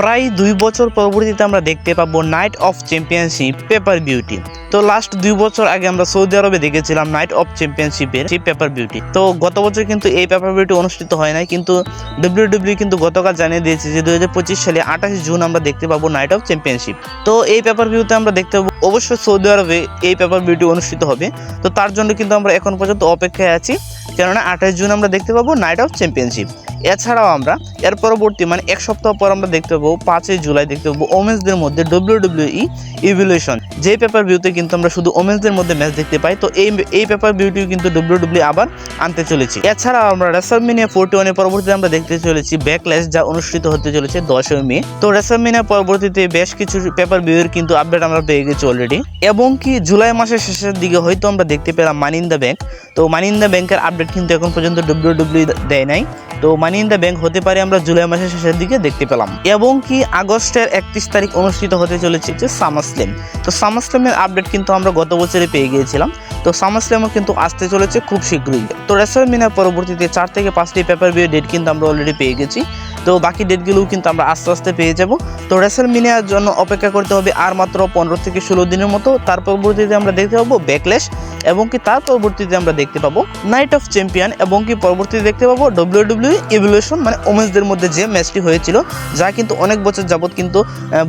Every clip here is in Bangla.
প্রায় দুই বছর পরবর্তীতে আমরা দেখতে পাবো night of championship paper beauty তো লাস্ট দুই বছর আগে আমরা সৌদি আরবে দেখেছিলাম নাইট অফ চ্যাম্পিয়নশিপের সেই পেপার বিউটি তো গত বছর কিন্তু এই পেপার বিউটি অনুষ্ঠিত হয় নাই, কিন্তু ডব্লিউডব্লিউ কিন্তু গতকাল জানিয়ে দিয়েছে যে দুই হাজার পঁচিশ সালে আঠাশ জুন আমরা দেখতে পাবো নাইট অফ চ্যাম্পিয়নশিপ তো এই পেপার ভিউতে আমরা দেখতে পাবো, অবশ্যই সৌদি আরবে এই পেপার বিউটি অনুষ্ঠিত হবে। তো তার জন্য কিন্তু আমরা এখন পর্যন্ত অপেক্ষায় আছি। কেননা আঠাশ জুন আমরা দেখতে পাবো নাইট অফ চ্যাম্পিয়নশিপ এছাড়াও আমরা এর পরবর্তী মানে এক সপ্তাহ পর আমরা দেখতে পাবো, পাঁচই জুলাই দেখতে পাবো ওমেন্সদের মধ্যে ডব্লিউ ডব্লিউ ই ইভলিউশন যে পেপার ভিউতে কিন্তু আমরা শুধু ওমেন্সদের মধ্যে ম্যাচ দেখতে পাই, তো এই এই পেপার ভিউটিও কিন্তু ডব্লিউ ডব্লিউ আবার আনতে চলেছি। এছাড়াও আমরা রেসালমিনিয়া ফোর্টি ওয়ানের পরবর্তীতে আমরা দেখতে চলেছি ব্যাকলেস যা অনুষ্ঠিত হতে চলেছে দশই মে। তো রেসালমিনিয়া পরবর্তীতে বেশ কিছু পেপার ভিউয়ের কিন্তু আপডেট আমরা পেয়ে গেছি অলরেডি এবং কি জুলাই মাসের শেষের দিকে হয়তো আমরা দেখতে পেলাম মানিন্দা ব্যাংক। তো মানিন্দা ব্যাংকের আপডেট কিন্তু এখন পর্যন্ত ডব্লিউ ডব্লিউ দেয় নাই। তো মানি ইন দ্য ব্যাংক হতে পারে আমরা জুলাই মাসের শেষের দিকে দেখতে পেলাম। এবং কি আগস্টের একত্রিশ তারিখ অনুষ্ঠিত হতে চলেছে যে সামাসলেম তো সামাসলেমের আপডেট কিন্তু আমরা গত বছরে পেয়ে গিয়েছিলাম। তো সামাসলেমও কিন্তু আসতে চলেছে খুব শীঘ্রই। তো রেসলমিনার পরবর্তীতে চার থেকে পাঁচটি পেপার বিয়ে ডেট কিন্তু আমরা অলরেডি পেয়ে গেছি। তো বাকি ডেটগুলোও কিন্তু আমরা আস্তে আস্তে পেয়ে যাব। তো রেসলমিনিয়ার জন্য অপেক্ষা করতে হবে আর মাত্র পনেরো থেকে ষোলো দিনের মতো। তার পরবর্তীতে আমরা দেখতে পাবো ব্যাকলেশ এবং কি তার পরবর্তীতে আমরা দেখতে পাবো নাইট অফ চ্যাম্পিয়ন এবং কি পরবর্তীতে দেখতে পাবো ডব্লিউ ডব্লিউ ইভলিউশন মানে ওমেন্সদের মধ্যে যে ম্যাচটি হয়েছিল, যা কিন্তু অনেক বছর যাবত কিন্তু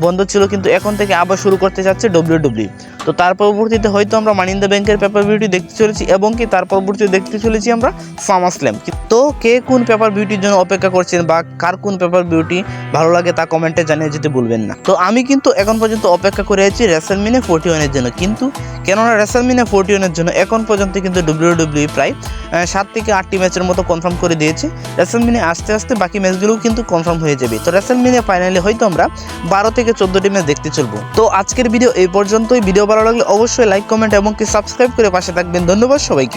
বন্ধ ছিল কিন্তু এখন থেকে আবার শুরু করতে যাচ্ছে ডব্লিউ ডব্লিউ তো তার পরবর্তীতে হয়তো আমরা মানি দ্য ব্যাংকের পেপার বিউটি দেখতে চলেছি এবং কি তার পরবর্তীতে দেখতে চলেছি আমরা ফার্মাস স্ল্যাম। তো কে কোন পেপার বিউটির জন্য অপেক্ষা করছেন বা কার কোন পেপার বিউটি ভালো লাগে তা কমেন্টে জানিয়ে যেতে ভুলবেন না। তো আমি কিন্তু এখন পর্যন্ত অপেক্ষা করে আছি রেসেলমিনে ফোর্টি ওয়ানের জন্য। কিন্তু কেননা রেসেলমিনে ফোর্টি ওয়ানের জন্য এখন পর্যন্ত কিন্তু ডব্লিউ ডব্লিউ প্রায় সাত থেকে আটটি ম্যাচের মতো কনফার্ম করে দিয়েছে। রেসেলমিনে আস্তে আস্তে বাকি ম্যাচগুলোও কিন্তু কনফার্ম হয়ে যাবে। তো রেসেলমিনে ফাইনালি হয়তো আমরা বারো থেকে চোদ্দোটি ম্যাচ দেখতে চলবো। তো আজকের ভিডিও এই পর্যন্তই। ভিডিও ভালো লাগলে অবশ্যই লাইক কমেন্ট এবং কি সাবস্ক্রাইব করে পাশে থাকবেন। ধন্যবাদ সবাইকে।